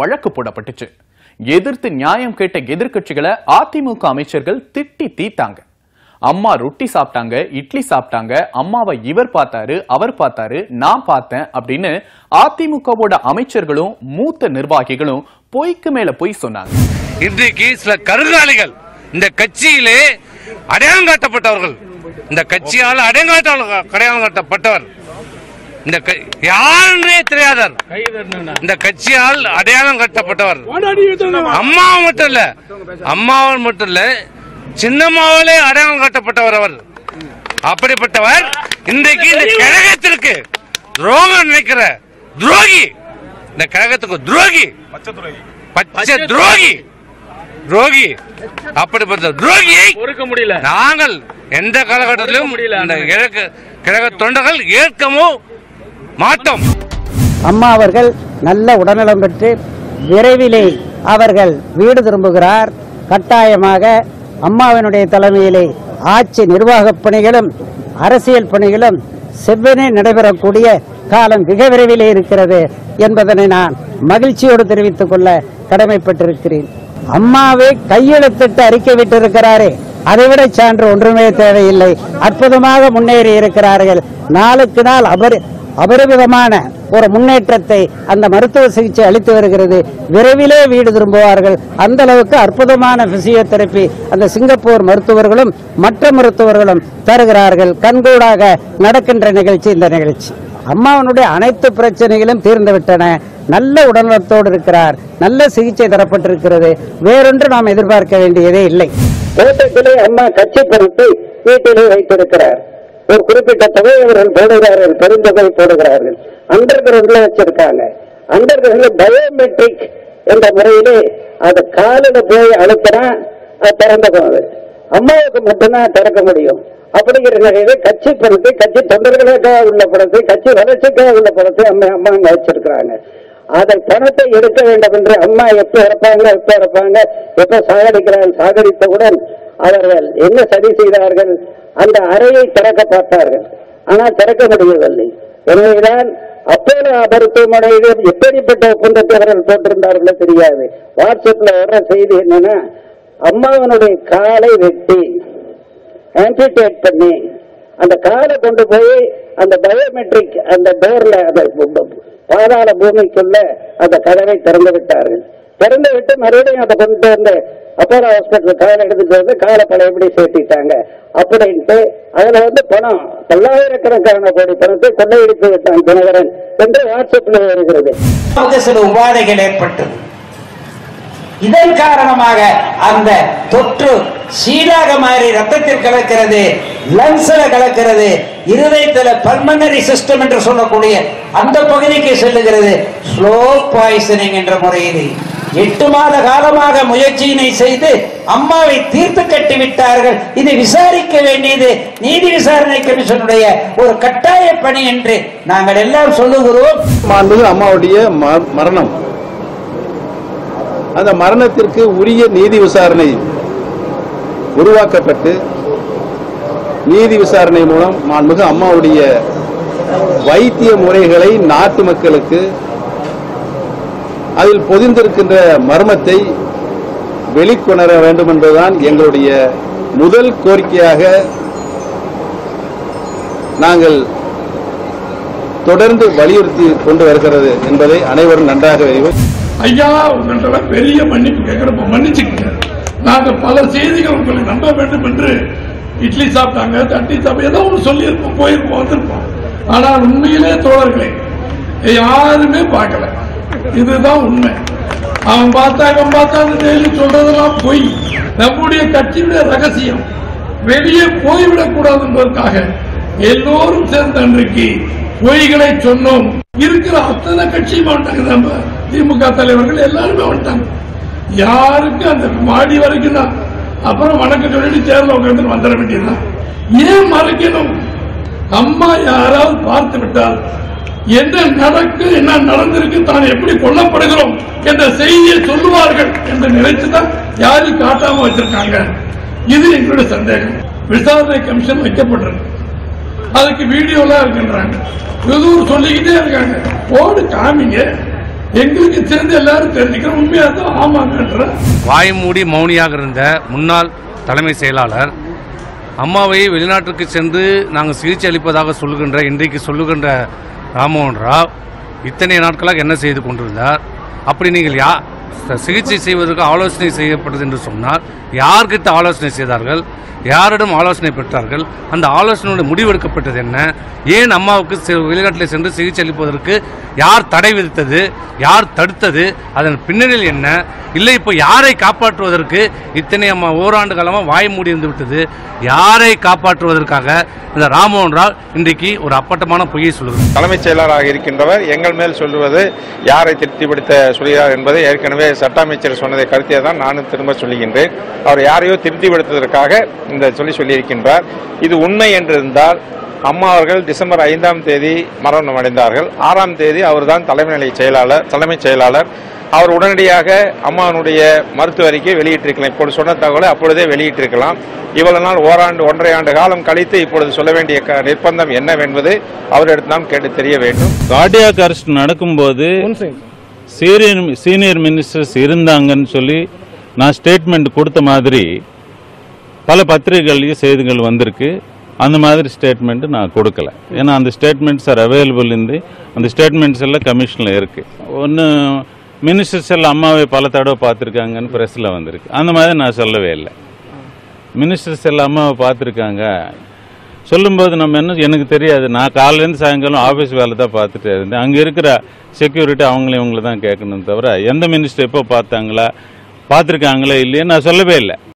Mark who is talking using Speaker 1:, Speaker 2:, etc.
Speaker 1: வழக்கு போடப்பட்டுச்சு. எதிர்த்து நியாயம் கேட்ட எதிர்க்கட்சிகளை அதிமுக அமைச்சர்கள் திட்டி தீத்தாங்க அம்மா ரொட்டி சாப்பிட்டாங்க இட்லி சாப்பிட்டாங்க அம்மாவை இவர் பார்த்தாரு அவர் பார்த்தாரு நான் பார்த்தேன் அப்படின்னு அதிமுகவோட அமைச்சர்களும் மூத்த நிர்வாகிகளும் பொய்க்கு மேல பொய் சொன்னாங்க.
Speaker 2: இன்றைக்கு சில கருங்காலிகள் இந்த கட்சியிலே அடையாளம் காட்டப்பட்டவர்கள். இந்த கட்சியால் அடையாளம் காட்டப்பட்டவர். இந்த யாருன்னே தெரியாதார். இந்த கட்சியால் அடையாளம் காட்டப்பட்டவர். அம்மாவை மட்டும் இல்ல அம்மாவை மட்டும் இல்ல சின்னம்மாவிலே அடையாளம் காட்டப்பட்டவர் அவர். அப்படிப்பட்டவர் இன்றைக்கு இந்த கழகத்திற்கு துரோகம் நினைக்கிற துரோகி. இந்த கழகத்துக்கு துரோகி. பச்சை துரோகி. துரோகி. அப்படிப்பட்ட துரோகியை
Speaker 3: முடியல.
Speaker 2: நாங்கள் எந்த காலகட்டத்திலும் இந்த கிழக்கு கிழக்கு தொண்டர்கள் ஏற்கவும் மாட்டோம்.
Speaker 4: அம்மா அவர்கள் நல்ல உடல்நலம் பெற்று விரைவிலே அவர்கள் வீடு திரும்புகிறார். கட்டாயமாக அம்மாவினுடைய தலைமையிலே ஆட்சி நிர்வாகப் பணிகளும் அரசியல் பணிகளும் செவ்வனே நடைபெறக்கூடிய காலம் மிக விரைவிலே இருக்கிறது என்பதனை நான் மகிழ்ச்சியோடு தெரிவித்துக் கொள்ள கடமைப்பட்டிருக்கிறேன். அம்மாவை கையெழுத்திட்டு அறிக்கை விட்டிருக்கிறாரே அதைவிட சான்று ஒன்றுமே தேவையில்லை. அற்புதமாக முன்னேறி இருக்கிறார்கள். நாளுக்கு நாள் அபரி அபரிமிதமான ஒரு முன்னேற்றத்தை அந்த மருத்துவ சிகிச்சை அளித்து வருகிறது. விரைவிலே வீடு திரும்புவார்கள். அந்த அளவுக்கு அற்புதமான பிசியோதெரபி அந்த சிங்கப்பூர் மருத்துவர்களும் மற்ற மருத்துவர்களும் தருகிறார்கள். கண்கூடாக நடக்கின்ற நிகழ்ச்சி இந்த நிகழ்ச்சி. அம்மாவனுடைய அனைத்து பிரச்சனைகளும் தீர்ந்துவிட்டன நல்ல உடல்நலத்தோடு இருக்கிறார். நல்ல சிகிச்சை தரப்பட்டிருக்கிறது. வேறொன்று நாம் எதிர்பார்க்க வேண்டியதே இல்லை. அம்மா கட்சி பொறுத்து வீட்டிலே வைத்திருக்கிறார். ஒரு குறிப்பிட்ட தொகை இவர்கள் போடுகிறார்கள் பெருந்தொகை போடுகிறார்கள். அண்டர் கிரவுண்ட்ல வச்சிருக்காங்க. அண்டர் கிரவுண்ட்ல பயோமெட்ரிக் என்ற முறையிலே அது காலில் போய் அழுத்தினா அது திறந்துக்கும் அது அம்மாவுக்கு மட்டும்தான் திறக்க முடியும். அப்படிங்கிற நிலையில கட்சி பணத்தை கட்சி தொண்டர்களுக்காக உள்ள பணத்தை கட்சி வளர்ச்சிக்காக உள்ள பணத்தை அம்மா அம்மா அங்க வச்சிருக்கிறாங்க. அதை பணத்தை எடுக்க வேண்டும் என்று அம்மா எப்ப இறப்பாங்க எப்ப இறப்பாங்க எப்ப சாகடிக்கிறார்கள் சாகடித்தவுடன் அவர்கள் என்ன சரி செய்தார்கள்? அந்த அறையை திறக்க பார்த்தார்கள். ஆனால் திறக்க முடியவில்லை. எனவேதான் அப்போது மருத்துவமனையில் எப்படிப்பட்ட ஒப்பந்தத்தை அவர்கள் போட்டிருந்தார்களோ தெரியாது. வாட்ஸ்அப்ல வர்ற செய்தி என்னன்னா? அம்மாவனுடைய காலை வெட்டி ஆம்பிடேட் பண்ணி அந்த காலை கொண்டு போய் அந்த பயோமெட்ரிக் அந்த டோர்ல அந்த பாதாள பூமிக்குள்ள அந்த கதவை திறந்து விட்டார்கள். திறந்து விட்டு மறுபடியும் அதை கொண்டு வந்து அப்போலோ ஹாஸ்பிட்டல் காலை எடுத்துட்டு வந்து காலை பழையபடி சேர்த்திட்டாங்க அப்படின்ட்டு அதுல வந்து பணம் பல்லாயிரக்கணக்கான கோடி பணத்தை கொள்ளையடித்து விட்டான் தினகரன் என்று வாட்ஸ்அப்ல வருகிறது. சில உபாதைகள் ஏற்பட்டது. இதன் காரணமாக அந்த தொற்று சீடாக மாறி ரத்தத்தில் கலக்கிறது லங்ஸ்ல கலக்கிறது இருதயத்துல பல்மனரி சிஸ்டம் என்று சொல்லக்கூடிய அந்த பகுதிக்கு செல்லுகிறது ஸ்லோ பாய்சனிங் என்ற முறையில். எட்டு மாத காலமாக முயற்சியினை செய்து அம்மாவை தீர்த்து கட்டி விட்டார்கள். இதை விசாரிக்க வேண்டியது நீதி விசாரணை கமிஷனுடைய ஒரு கட்டாய பணி என்று நாங்கள் எல்லாம் சொல்லுகிறோம்.
Speaker 5: அம்மாவுடைய மரணம். அந்த மரணத்திற்கு உரிய நீதி விசாரணை உருவாக்கப்பட்டு நீதி விசாரணை மூலம் மாண்புமிகு அம்மாவுடைய வைத்திய முறைகளை நாட்டு மக்களுக்கு அதில் பொதிந்திருக்கின்ற மர்மத்தை வெளிக்கொணர வேண்டும் என்பதுதான் எங்களுடைய முதல் கோரிக்கையாக நாங்கள் தொடர்ந்து வலியுறுத்தி கொண்டு வருகிறது என்பதை அனைவரும் நன்றாக அறிவோம்
Speaker 6: ஐயா உங்கள்கிட்ட பெரிய மன்னிப்பு கேட்கிறப்ப மன்னிச்சுக்கங்க. நாங்க பல செய்திகள் உங்களை நம்ப வேண்டும் என்று இட்லி சாப்பிட்டாங்க தட்டி சாப்பிட்டு ஏதோ ஒன்று சொல்லியிருப்போம் போயிருப்போம் வந்திருப்போம். ஆனால் உண்மையிலே தோழர்களே யாருமே பார்க்கல. இதுதான் உண்மை. அவன் பார்த்தா அவன் பார்த்தான்னு டெய்லி சொல்றதெல்லாம் பொய். நம்முடைய கட்சியுடைய ரகசியம். வெளியே போய்விடக் கூடாது என்பதற்காக எல்லோரும் சேர்ந்த அன்றைக்கு பொய்களை சொன்னோம். இருக்கிற அத்தனை கட்சியும் வந்துட்டாங்க நம்ம திமுக தலைவர்கள் எல்லாருமே வந்துட்டாங்க யாருக்கு அந்த மாடி வரைக்கும் தான் அப்புறம் வணக்கம் சொல்லிட்டு சேர்ல உட்காந்து வந்துட வேண்டியதுதான். ஏன் மறைக்கணும்? அம்மா யாராவது பார்த்து விட்டால் என்ன நடக்கு என்ன நடந்திருக்கு தான் எப்படி கொல்லப்படுகிறோம் என்ற செய்தியை சொல்லுவார்கள் என்று நினைச்சுதான் யாரும் காட்டாம வச்சிருக்காங்க. இது எங்களுடைய சந்தேகம். விசாரணை கமிஷன் வைக்கப்பட்டிருக்கு. அதுக்கு வீடியோலாம் இருக்கின்றாங்க. எதுவும் சொல்லிக்கிட்டே இருக்காங்க. போடு காமிங்க. எங்களுக்கு சேர்ந்து எல்லாரும் தெரிஞ்சுக்கிறோம். உண்மையா தான் ஆமாங்கன்ற
Speaker 2: வாய்மூடி மௌனியாக இருந்த முன்னாள் தலைமை செயலாளர் அம்மாவை வெளிநாட்டுக்கு சென்று நாங்கள் சிகிச்சை அளிப்பதாக சொல்லுகின்ற இன்றைக்கு சொல்லுகின்ற ராமமோகன் ராவ் இத்தனை நாட்களாக என்ன செய்து கொண்டிருந்தார்? அப்படி நீங்கள் யா சிகிச்சை செய்வதற்கு ஆலோசனை செய்யப்பட்டது என்று சொன்னால் யார்கிட்ட ஆலோசனை செய்தார்கள்? யாரிடம் ஆலோசனை பெற்றார்கள்? அந்த ஆலோசனையோட முடிவெடுக்கப்பட்டது என்ன? ஏன் அம்மாவுக்கு வெளிநாட்டில் சென்று சிகிச்சை அளிப்பதற்கு யார் தடை விதித்தது? யார் தடுத்தது? அதன் பின்னணியில் என்ன? இல்லை இப்போ யாரை காப்பாற்றுவதற்கு இத்தனை அம்மா ஓராண்டு காலமாக வாய் மூடி இருந்து விட்டது? யாரை காப்பாற்றுவதற்காக இந்த ராமோகன் ராவ் இன்றைக்கு ஒரு அப்பட்டமான பொய்யை சொல்லுகிறார்?
Speaker 3: தலைமைச் செயலராக இருக்கின்றவர் எங்கள் மேல் சொல்லுவது யாரை திருப்திப்படுத்த சொல்கிறார் என்பதை ஏற்கனவே சட்ட அமைச்சர் சொன்னதை கருத்தியே தான் நானும் திரும்ப சொல்லுகின்றேன். அவர் யாரையோ திருப்திப்படுத்துவதற்காக இந்த சொல்லி சொல்லியிருக்கின்றார். இது உண்மை என்று இருந்தால் அம்மா அவர்கள் டிசம்பர் ஐந்தாம் தேதி மரணம் அடைந்தார்கள் ஆறாம் தேதி அவர்தான் தலைமை நிலை செயலாளர் தலைமைச் செயலாளர். அவர் உடனடியாக அம்மாவனுடைய மருத்துவ அறிக்கையை வெளியிட்டிருக்கலாம். இப்பொழுது சொன்ன தகவலை அப்பொழுதே வெளியிட்டிருக்கலாம். இவ்வளவு நாள் ஓராண்டு ஒன்றரை ஆண்டு காலம் கழித்து இப்பொழுது சொல்ல வேண்டிய க- நிர்பந்தம் என்னவென்பது அவரிடத்தில் நாம் கேட்டு தெரிய வேண்டும்.
Speaker 7: கார்டியாக் அரெஸ்ட் நடக்கும்போது சீனியர் சீனியர் மினிஸ்டர்ஸ் இருந்தாங்கன்னு சொல்லி நான் ஸ்டேட்மெண்ட் கொடுத்த மாதிரி பல பத்திரிகைகள்லையும் செய்திகள் வந்திருக்கு. அந்த மாதிரி ஸ்டேட்மெண்ட் நான் கொடுக்கல. ஏன்னா அந்த ஸ்டேட்மெண்ட்ஸ் ஆர் அவைலபிள் இருந்து அந்த ஸ்டேட்மெண்ட்ஸ் எல்லாம் கமிஷனில் இருக்குது ஒன்று மினிஸ்டர்ஸ் எல்லாம் அம்மாவை பல தடவை பார்த்துருக்காங்கன்னு ப்ரெஸ்ஸில் வந்திருக்கு. அந்த மாதிரி நான் சொல்லவே இல்லை. மினிஸ்டர்ஸ் எல்லாம் அம்மாவை பார்த்துருக்காங்க. சொல்லும்போது நம்ம என்ன எனக்கு தெரியாது. நான் காலையிலேருந்து சாயங்காலம் ஆஃபீஸ் வேலை தான் பார்த்துட்டு இருந்தேன். அங்கே இருக்கிற செக்யூரிட்டி அவங்களே இவங்கள தான் கேட்கணும் தவிர எந்த மினிஸ்டர் எப்போ பார்த்தாங்களா பார்த்துருக்காங்களா இல்லையே நான் சொல்லவே இல்லை.